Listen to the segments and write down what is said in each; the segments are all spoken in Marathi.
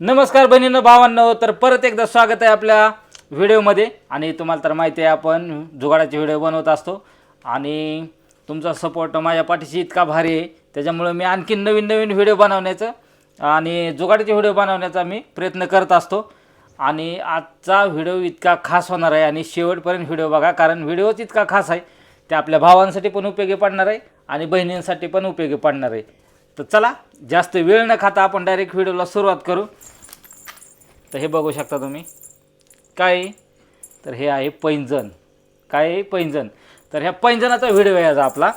नमस्कार बहिणीनं भावांनो तर परत एकदा स्वागत आहे आपल्या व्हिडिओमध्ये. आणि तुम्हाला तर माहिती आहे आपण जुगाडाचे व्हिडिओ बनवत असतो. आणि तुमचा सपोर्ट माझ्या पाठीशी इतका भारी आहे. त्याच्यामुळं मी आणखीन नवीन नवीन व्हिडिओ बनवण्याचं आणि जुगाडाचे व्हिडिओ बनवण्याचा मी प्रयत्न करत असतो. आणि आजचा व्हिडिओ इतका खास होणार आहे आणि शेवटपर्यंत व्हिडिओ बघा कारण व्हिडिओच इतका खास आहे. ते आपल्या भावांसाठी पण उपयोगी पडणार आहे आणि बहिणींसाठी पण उपयोगी पडणार आहे. तर चला जास्त वेळ न खाता आपण डायरेक्ट व्हिडिओला सुरुवात करू. तर हे बघू शकता तुम्ही. काय तर हे आहे पैंजण. काय आहे? पैंजण. तर ह्या पैंजणाचा व्हिडिओ आहे आज आपला.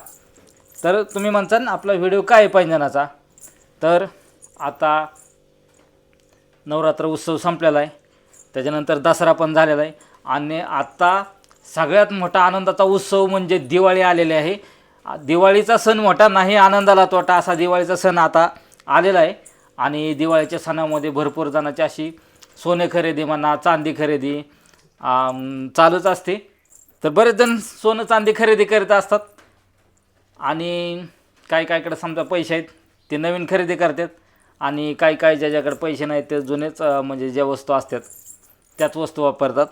तर तुम्ही म्हणसान आपला व्हिडिओ काय आहे पैंजणाचा? तर आता नवरात्र उत्सव संपलेला आहे. त्याच्यानंतर दसरा पण झालेला आहे. आणि आत्ता सगळ्यात मोठा आनंदाचा उत्सव म्हणजे दिवाळी आलेली आहे. दिवाळीचा सण मोठा नाही आनंदाला तोटा असा दिवाळीचा सण आता आलेला आहे. आणि दिवाळीच्या सणामध्ये भरपूर जणांची अशी सोने खरेदी म्हणा चांदी खरेदी चालूच असते. तर बरेच जण सोनं चांदी खरेदी करत असतात. आणि काय काहीकडे समजा पैसे आहेत ते नवीन खरेदी करतात. आणि काय काही ज्याच्याकडे पैसे नाहीत ते जुनेच म्हणजे ज्या वस्तू असतात त्याच वस्तू वापरतात.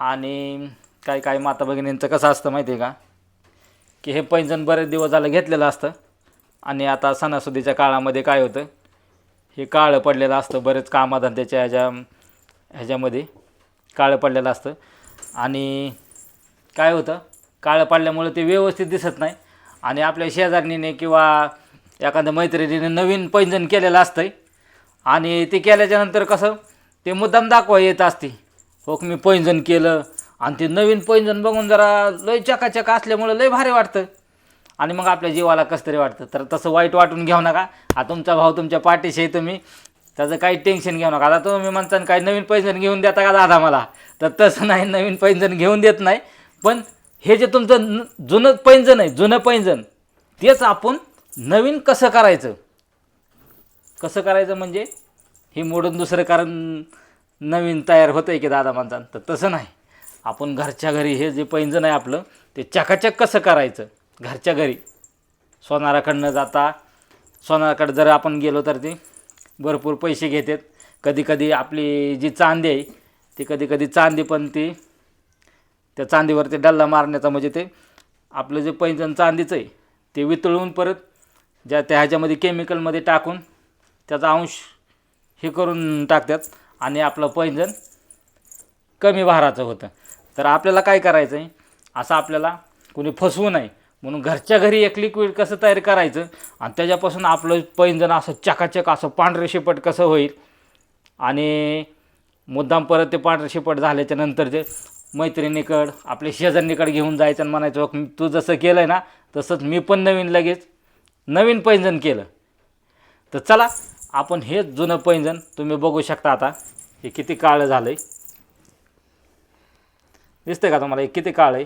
आणि काही काय माता भगिनींचं कसं असतं माहिती आहे का? की हे पैंजण बरेच दिवस झालं घेतलेलं असतं. आणि आता सणासुदीच्या काळामध्ये काय होतं? हे काळं पडलेलं असतं बरेच कामाधंद्याच्या ह्याच्या ह्याच्यामध्ये काळं पडलेलं असतं. आणि काय होतं? काळं पडल्यामुळे ते व्यवस्थित दिसत नाही. आणि आपल्या शेजारणीने किंवा एखाद्या मैत्रिणीने नवीन पैंजण केलेलं असतं आणि ते केल्याच्यानंतर कसं? ते मुद्दाम दाखवा येत असते. हो मी पैंजण केलं. आणि ते नवीन पैंजण बघून जरा लय चकाचक असल्यामुळं लय भारी वाटतं. आणि मग आपल्या जीवाला कसं तरी वाटतं. तर तसं वाईट वाटून घेऊ नका. हा तुमचा भाऊ तुमच्या पाठीशी आहे तुम्ही. त्याचं काही टेन्शन घेऊ नका. आता तुम्ही म्हणता काही नवीन पैंजण घेऊन देता का दादा मला? तर तसं नाही नवीन पैंजण घेऊन देत नाही. पण हे जे तुमचं जुनं पैंजण आहे जुनं पैंजण तेच आपण नवीन कसं करायचं? कसं करायचं म्हणजे हे मोडून दुसरं कारण नवीन तयार होतं आहे की दादा माणसानं तर तसं नाही. आपण घरच्या घरी हे जे पैंजण आहे आपलं ते चकाचक कसं करायचं? घरच्या घरी. सोनाराकडनं जाता सोनाराकडे जर आपण गेलो तर ते भरपूर पैसे घेतात. कधी कधी आपली जी चांदी आहे ती कधी कधी चांदी पण ती त्या चांदीवर ते डल्ला मारण्याचा म्हणजे ते आपलं जे पैंजण चांदीचं आहे ते वितळून परत ज्या त्या ह्याच्यामध्ये केमिकलमध्ये टाकून त्याचा अंश हे करून टाकतात आणि आपलं पैंजण कमी भाराचं होतं. तर आपल्याला काय करायचं आहे असं आपल्याला कोणी फसवू नये. म्हणून घरच्या घरी एक लिक्विड कसं तयार करायचं? आणि त्याच्यापासून आपलं पैंजण असं चकाचक असं पांढरे शेपट कसं होईल? आणि मुद्दाम परत ते पांढरे शेपट झाल्याच्यानंतर ते मैत्रिणीकडं आपल्या शेजारणीकडे घेऊन जायचं आणि म्हणायचं "बघ, तू जसं केलं आहे ना तसंच मी पण नवीन लगेच नवीन पैंजण केलं. तर चला आपण हे जुनं पैंजण तुम्ही बघू शकता आता. हे किती काळं झालं आहे दिसतंय का तुम्हाला? हे किती काळ आहे?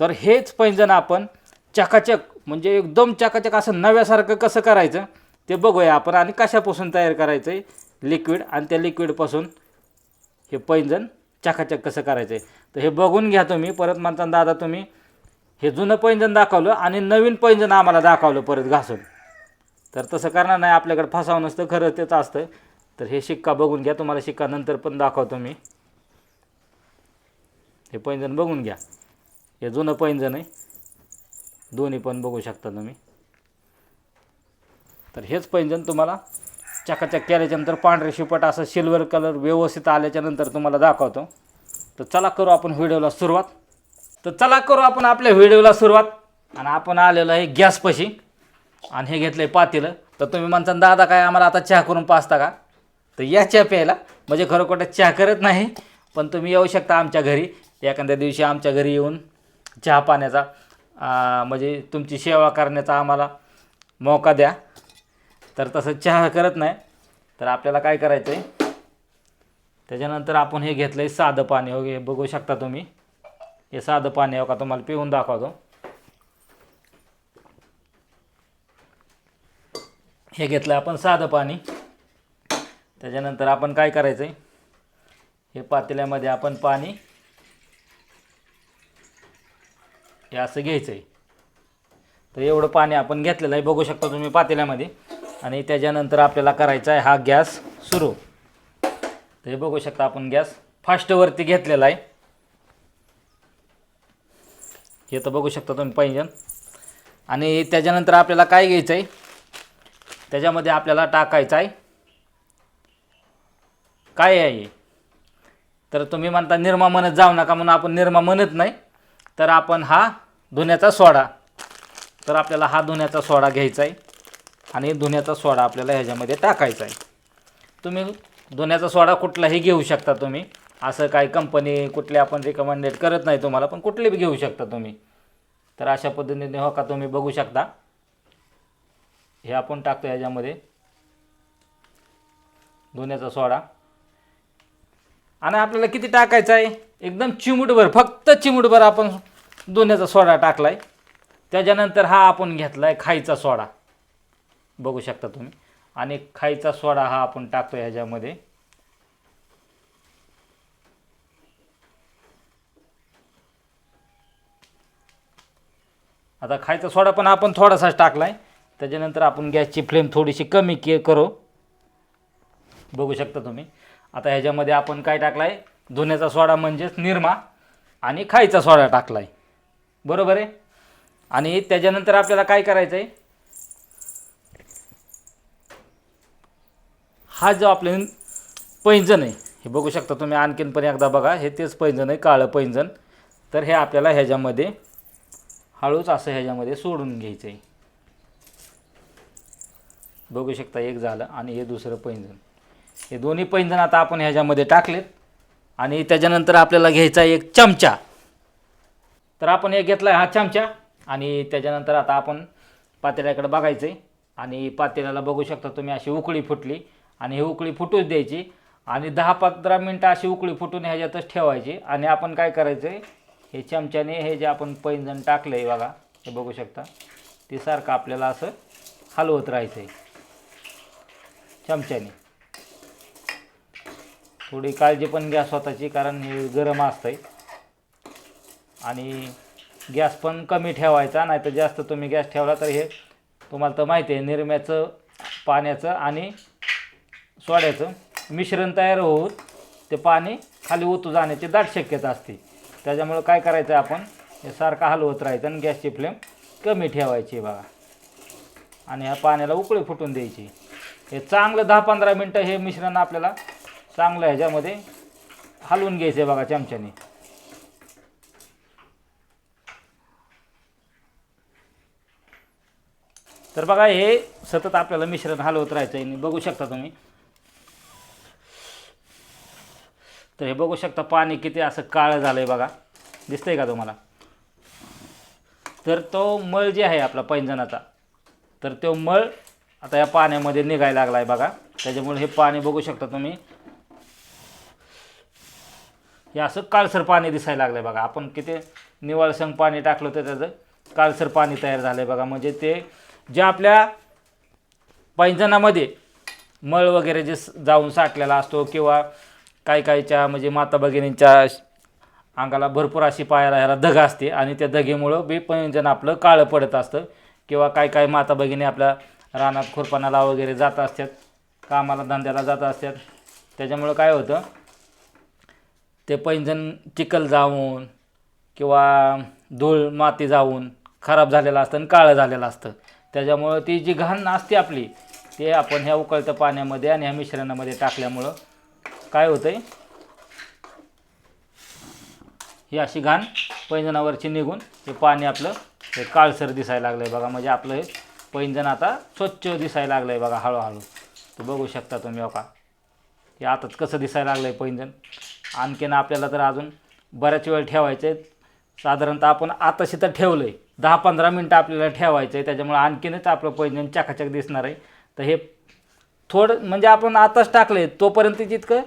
तर हेच पैंजण आपण चकाचक म्हणजे एकदम चकाचक असं नव्यासारखं कसं करायचं ते बघूया आपण आणि कशापासून तयार करायचं आहे लिक्विड आणि त्या लिक्विडपासून हे पैंजण चकाचक कसं करायचं आहे तर हे बघून घ्या तुम्ही. परत म्हणता दादा तुम्ही हे जुनं पैंजण दाखवलं आणि नवीन पैंजण आम्हाला दाखवलं परत घासून. तर तसं करणार नाही. आपल्याकडे फसावं नसतं. खरं तेच असतं. तर हे शिक्का बघून घ्या. तुम्हाला शिक्का नंतर पण दाखवतो मी. हे पैंजण बघून घ्या. हे जुनं पैंजण आहे. दोन्ही पण बघू शकता तुम्ही. तर हेच पैंजण तुम्हाला चकाचक केल्याच्यानंतर पांढरे शिपट असं सिल्वर कलर व्यवस्थित आल्याच्यानंतर तुम्हाला दाखवतो. तर चला करू आपण व्हिडिओला सुरुवात. तर चला करू आपण आपल्या व्हिडिओला सुरुवात. आणि आपण आलेलो आहे गॅसपाशी आणि हे घेतलं आहे पातेलं. तर तुम्ही म्हणता दादा काय आम्हाला आता चहा करून पाचता का? तर या चहा प्यायला म्हणजे खरोखर चहा करत नाही पण तुम्ही येऊ शकता आमच्या घरी. एखाद्या दिवशी आमच्या घरी येऊन चहा पाण्याचा म्हणजे तुमची सेवा करण्याचा आम्हाला मौका द्या. तर तसं चहा करत नाही. तर आपल्याला काय करायचं आहे त्याच्यानंतर आपण हे घेतलं आहे साधं पाणी. हो हे बघू शकता तुम्ही. हे साधं पाणी हो का? तुम्हाला पिऊन दाखवतो. हे घेतलं आपण साधं पाणी. त्याच्यानंतर आपण काय करायचं आहे हे पातेल्यामध्ये आपण पाणी हे असं घ्यायचं आहे तर एवढं पाणी आपण घेतलेलं आहे. बघू शकता तुम्ही पातेल्यामध्ये. आणि त्याच्यानंतर आपल्याला करायचा आहे हा गॅस सुरू. तर हे बघू शकता आपण गॅस फास्टवरती घेतलेला आहे. हे तर बघू शकता तुम्ही पैंजण. आणि त्याच्यानंतर आपल्याला काय घ्यायचं आहे त्याच्यामध्ये आपल्याला टाकायचं आहे. काय आहे हे? तर तुम्ही म्हणता निरमा म्हणत जाऊ नका म्हणून आपण निरमा म्हणत नाही. तर आपण हा धुण्याचा सोडा. तर आपल्याला हा धुण्याचा सोडा घ्यायचा आहे. आणि धुण्याचा सोडा आपल्याला ह्याच्यामध्ये टाकायचा आहे. तुम्ही धुण्याचा सोडा कुठलाही घेऊ शकता तुम्ही. असं काही कंपनी कुठली आपण रिकमेंडेड करत नाही तुम्हाला पण कुठले बी घेऊ शकता तुम्ही. तर अशा पद्धतीने हो का तुम्ही बघू शकता. हे आपण टाकतो ह्याच्यामध्ये. धुण्याचा सोडा. आणि आपल्याला किती टाकायचं आहे? एकदम चिमूटभर फक्त चिमूटभर आपण दोन्याचा सोडा टाकला आहे त्याच्यानंतर हा आपण घेतला आहे खायचा सोडा. बघू शकता तुम्ही. आणि खायचा सोडा हा आपण टाकतो ह्याच्यामध्ये. आता खायचा सोडा पण आपण थोडासाच टाकला आहे त्याच्यानंतर आपण गॅसची फ्लेम थोडीशी कमी के करू. बघू शकता तुम्ही. आता ह्याच्यामध्ये आपण काय टाकला आहे धुण्याचा सोडा म्हणजेच निरमा आणि खायचा सोडा टाकला आहे बरोबर आहे? आणि त्याच्यानंतर आपल्याला काय करायचं आहे हा जो आपले पैंजण आहे हे बघू शकता तुम्ही आणखीन पण एकदा बघा हे तेच पैंजण आहे काळं पैंजण. तर हे आपल्याला ह्याच्यामध्ये हळूच असं ह्याच्यामध्ये सोडून घ्यायचं आहे बघू शकता एक झालं आणि हे दुसरं पैंजण. हे दोन्ही पैंजण आता आपण ह्याच्यामध्ये टाकलेत. आणि त्याच्यानंतर आपल्याला घ्यायचा एक चमचा. तर आपण एक घेतला हा चमचा. आणि त्याच्यानंतर आता आपण पातेल्याकडे बघायचं आहे आणि पातेल्याला बघू शकता तुम्ही अशी उकळी फुटली. आणि ही उकळी फुटूच द्यायची. आणि दहा पंधरा मिनटं अशी उकळी फुटून ह्याच्यातच ठेवायची. आणि आपण काय करायचं आहे हे चमच्याने हे जे आपण पैंजण टाकलं आहे बघा. हे बघू शकता. ते सारखं आपल्याला असं हलवत राहायचं आहे चमच्याने. थोडी काळजी पण घ्या स्वतःची कारण हे गरम असतंय. आणि गॅस पण कमी ठेवायचा नाही तर जास्त तुम्ही गॅस ठेवला तर हे तुम्हाला तर माहिती आहे निरम्याचं पाण्याचं आणि सोड्याचं मिश्रण तयार होऊन ते पाणी खाली ओतू जाण्याची दाट शक्यता असते. त्याच्यामुळं काय करायचं आहे आपण हे सारखं हलवत राहायचं आणि गॅसची फ्लेम कमी ठेवायची बघा. आणि ह्या पाण्याला उकळी फुटून द्यायची. हे चांगलं दहा पंधरा मिनटं हे मिश्रण आपल्याला चांगलं ह्याच्यामध्ये हलवून घ्यायचं आहे बघा चमच्याने. तर बघा हे सतत आपल्याला मिश्रण हलवत राहायचं आहे. बघू शकता तुम्ही. तर हे बघू शकता पाणी किती असं काळं झालं आहे बघा. दिसतंय का तुम्हाला? तर तो मळ जे आहे आपला पैंजणाचा तर तो मळ आता या पाण्यामध्ये निघायला लागला आहे बघा. त्याच्यामुळे हे पाणी बघू शकता तुम्ही. हे असं काळसर पाणी दिसायला लागलं आहे बघा. आपण किती निवाळसंग पाणी टाकलं तर त्याचं काळसर पाणी तयार झालं आहे बघा. म्हणजे ते जे आपल्या पैंजणामध्ये मळ वगैरे जे स- जाऊन साठलेला असतो किंवा काही काहीच्या म्हणजे माता भगिनींच्या अंगाला भरपूर अशी पायाला ह्याला धग असते आणि त्या धगेमुळं बी पैंजण आपलं काळं पडत असतं किंवा काही काही माता भगिनी आपल्या रानात खुरपणाला वगैरे जात असतात कामाला धंद्याला जात असतात. त्याच्यामुळं काय होतं ते पैंजण चिखल जाऊन किंवा धूळ माती जाऊन खराब झालेलं असतं आणि काळं झालेलं असतं. त्याच्यामुळं ती जी घाण असते आपली ते आपण ह्या उकळत्या पाण्यामध्ये आणि ह्या मिश्रणामध्ये टाकल्यामुळं काय होतं आहे ही अशी घाण पैंजणावरची निघून हे पाणी आपलं हे काळसर दिसायला लागलं आहे बघा. म्हणजे आपलं हे पैंजण आता स्वच्छ दिसायला लागलं आहे बघा हळूहळू. तर बघू शकता तुम्ही हो बघा हे आताच कसं दिसायला लागलं आहे पैंजण? आणखीन आपल्याला तर अजून बऱ्याच वेळ ठेवायचं आहे साधारणतः आपण आताशी तर ठेवलं आहे दहा पंधरा मिनटं आपल्याला ठेवायचं आहे त्याच्यामुळे आणखीनच आपलं पैंजण चकाचक दिसणार आहे. तर हे थोडं म्हणजे आपण आताच टाकलं आहे तोपर्यंत जितकं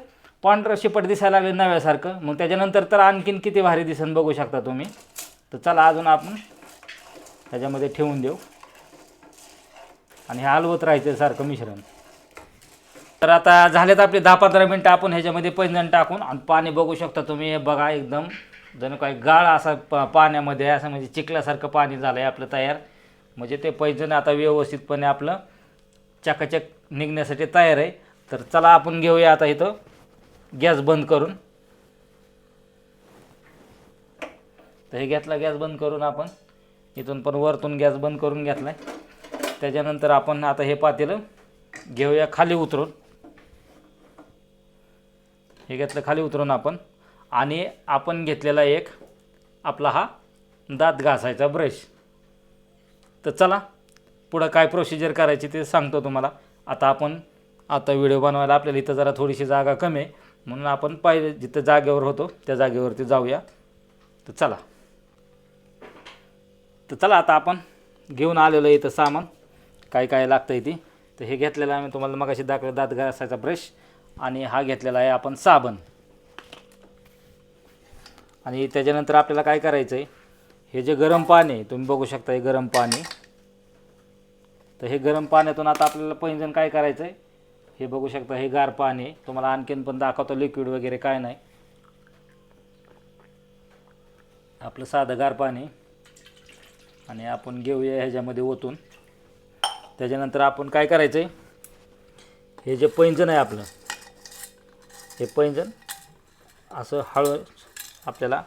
पांढरं शिपट दिसायला लागले नव्यासारखं मग त्याच्यानंतर तर आणखीन किती भारी दिसन बघू शकता तुम्ही. तर चला अजून आपण त्याच्यामध्ये ठेवून देऊ. आणि हे हलवत राहायचं सारखं मिश्रण. तर आता झालेत आपले दहा पंधरा मिनटं आपण ह्याच्यामध्ये पैंजण टाकून आणि पाणी बघू शकता तुम्ही. हे बघा एकदम जणू काय गाळ असा प पाण्यामध्ये असं म्हणजे चिखल्यासारखं पाणी झालं आहे आपलं तयार. म्हणजे ते पैंजण आता व्यवस्थितपणे आपलं चकाचक निघण्यासाठी तयार आहे. तर चला आपण घेऊया आता इथं गॅस बंद करून. तर हे घेतला गॅस बंद करून आपण. इथून पण वरतून गॅस बंद करून घेतलाय. त्याच्यानंतर आपण आता हे पातेलं घेऊया खाली उतरून. हे घेतलं खाली उतरून आपण. आणि आपण घेतलेला एक आपला हा दात घासायचा ब्रश. तर चला पुढं काय प्रोसिजर करायची ते सांगतो तुम्हाला. आता आपण आता व्हिडिओ बनवायला आपल्याला इथं जरा थोडीशी जागा कमी आहे. म्हणून आपण पाहिजे जिथं जागेवर होतो त्या जागेवरती जाऊया. तर चला. तर चला आता आपण घेऊन आलेलो इथं सामान. काय काय लागतं आहे ती. तर हे घेतलेलं आम्ही तुम्हाला तुम्हाला मगाशी दाखवलं दात घासायचा ब्रश. आणि हा घेतलेला आहे आपण साबण. आणि त्याच्यानंतर आपल्याला काय करायचं आहे हे जे गरम पाणी आहे तुम्ही बघू शकता हे गरम पाणी. तर हे गरम पाण्यातून आता आपल्याला पैंजण काय करायचं आहे हे बघू शकता हे गार पाणी आहे. तुम्हाला आणखीन पण दाखवतो लिक्विड वगैरे काय नाही. आपलं साधं गार पाणी आणि आपण घेऊया ह्याच्यामध्ये ओतून. त्याच्यानंतर आपण काय करायचं आहे हे जे पैंजण आहे आपलं हे पैंजण असं हळू आपल्याला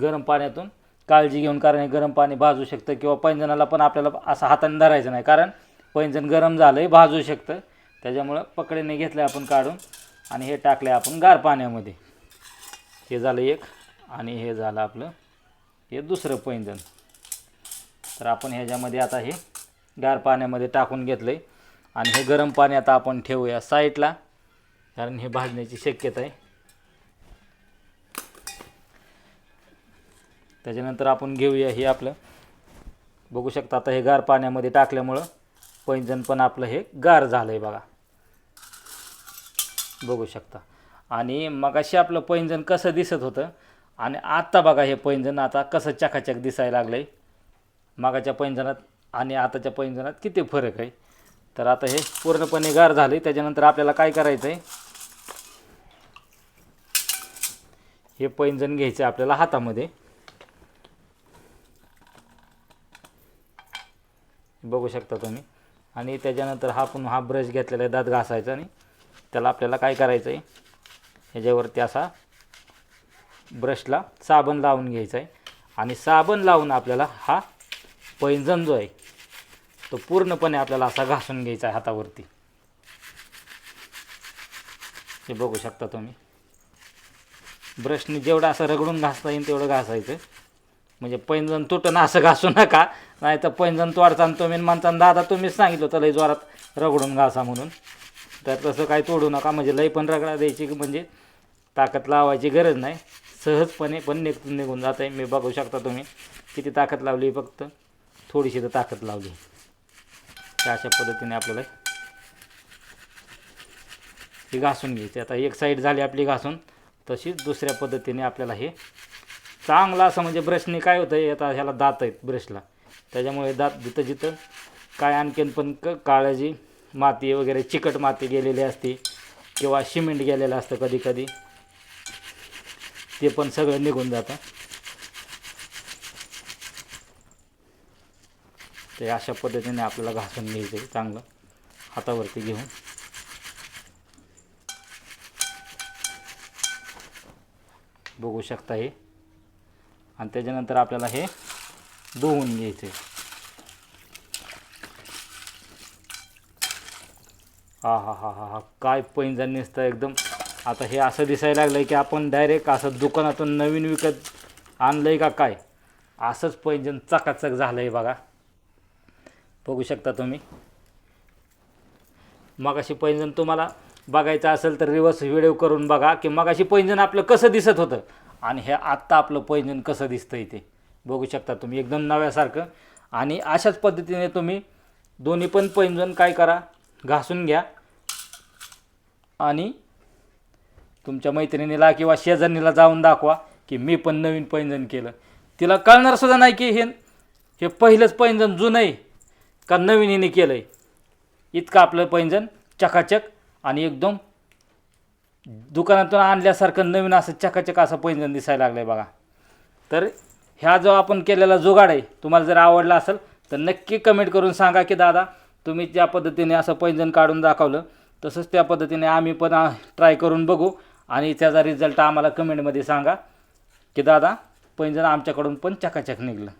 गरम पाण्यातून काळजी घेऊन कारण हे गरम पाणी भाजू शकतं किंवा पैंजणाला पण आपल्याला असं हाताने धरायचं नाही. कारण पैंजण गरम झालं आहे भाजू शकतं. त्याच्यामुळं पकडेने घेतलं आपण काढून आणि हे टाकलं आपण गार पाण्यामध्ये. हे झालं एक आणि हे झालं आपलं हे दुसरं पैंजण. तर आपण ह्याच्यामध्ये आता हे गार पाण्यामध्ये टाकून घेतलं आहे आणि हे गरम पाणी आता आपण ठेवूया साईडला. कारण हे भाजण्याची शक्यता आहे. त्याच्यानंतर आपण घेऊया हे आपलं. बघू शकता आता हे गार पाण्यामध्ये टाकल्यामुळं पैंजण पण आपलं हे गार झालं आहे बघा. बघू शकता. आणि मगाशी आपलं पैंजण कसं दिसत होतं आणि आत्ता बघा हे पैंजण आता कसं चकाचक दिसायला लागलं आहे मागाच्या पैंजणात आणि आताच्या पैंजणात किती फरक आहे. तर आता हे पूर्णपणे गार झाले त्याच्यानंतर आपल्याला काय करायचं आहे हे पैंजण घ्यायचं आहे आपल्याला हातामध्ये. बघू शकता तुम्ही. आणि त्याच्यानंतर हा पण हा ब्रश घेतलेला आहे दात घासायचा आणि त्याला आपल्याला काय करायचं आहे ह्याच्यावरती असा ब्रशला साबण लावून घ्यायचा आहे आणि साबण लावून आपल्याला हा पैंजण जो आहे तो पूर्णपणे आपल्याला असा घासून घ्यायचा आहे हातावरती. हे बघू शकता तुम्ही. ब्रशने जेवढं असं रगडून घासता येईल तेवढं घासायचं. म्हणजे पैंजण तुटणं असं घासू नका. नाही तर पैंजण तो तुम्ही म्हणता दादा तुम्हीच सांगितलं होतं लई जोरात रगडून घासा म्हणून. तर तसं काही तोडू नका. म्हणजे लई पण रगडा द्यायची म्हणजे ताकद लावायची गरज नाही. सहजपणे पण निघून निघून जात आहे मी बघू शकता तुम्ही किती ताकद लावली फक्त. थोडीशी तर ताकद लावली. तर अशा पद्धतीने आपल्याला ही घासून घ्यायची. आता एक साईड झाली आपली घासून. तशीच दुसऱ्या पद्धतीने आपल्याला हे चांगला असं म्हणजे ब्रशने काय होतं आहे आता ह्याला दात आहेत ब्रशला त्याच्यामुळे दात जिथं जिथं काय आणखीन पण क काळजी माती वगैरे चिकट माती गेलेली असते किंवा सिमेंट गेलेलं असतं कधी कधी ते पण सगळं निघून जातं. ते अशा पद्धतीने आपल्याला घासून घ्यायचं आहे चांगलं. हातावरती घेऊन. बघू शकता हे. आणि त्याच्यानंतर आपल्याला हे धुवून घ्यायचं. आहे हा हा हा हा हा. काय पैंजण दिसतं एकदम. आता हे असं दिसायला लागलं की आपण डायरेक्ट असं दुकानातून नवीन विकत आणलं आहे का काय? असंच पैंजण चकाचक झालं आहे बघा. बघू शकता तुम्ही. मगाशी पैंजण तुम्हाला बघायचं असेल तर रिवर्स व्हिडिओ करून बघा की मगाशी पैंजण आपलं कसं दिसत होतं. आणि हे आत्ता आपलं पैंजण कसं दिसतं इथे बघू शकता तुम्ही एकदम नव्यासारखं. आणि अशाच पद्धतीने तुम्ही दोन्ही पण पैंजण काय करा घासून घ्या. आणि तुमच्या मैत्रिणीला किंवा शेजारणीला जाऊन दाखवा की मी पण नवीन पैंजण केलं. तिला कळणार सुद्धा नाही की हे हे पहिलंच पैंजण जुनं आहे का नवीन हिने केलं आहे इतकं आपलं पैंजण चकाचक आणि एकदम दुकानातून आणल्यासारखं नवीन असं चकाचक असं पैंजण दिसायला लागलं आहे बघा. तर ह्या जो आपण केलेला जुगाड आहे तुम्हाला जर आवडला असेल तर नक्की कमेंट करून सांगा की दादा तुम्ही ज्या पद्धतीने असं पैंजण काढून दाखवलं तसंच त्या पद्धतीने आम्ही पण ट्राय करून बघू आणि त्याचा रिझल्ट आम्हाला कमेंटमध्ये सांगा की दादा पैंजण आमच्याकडून पण चकाचक निघलं.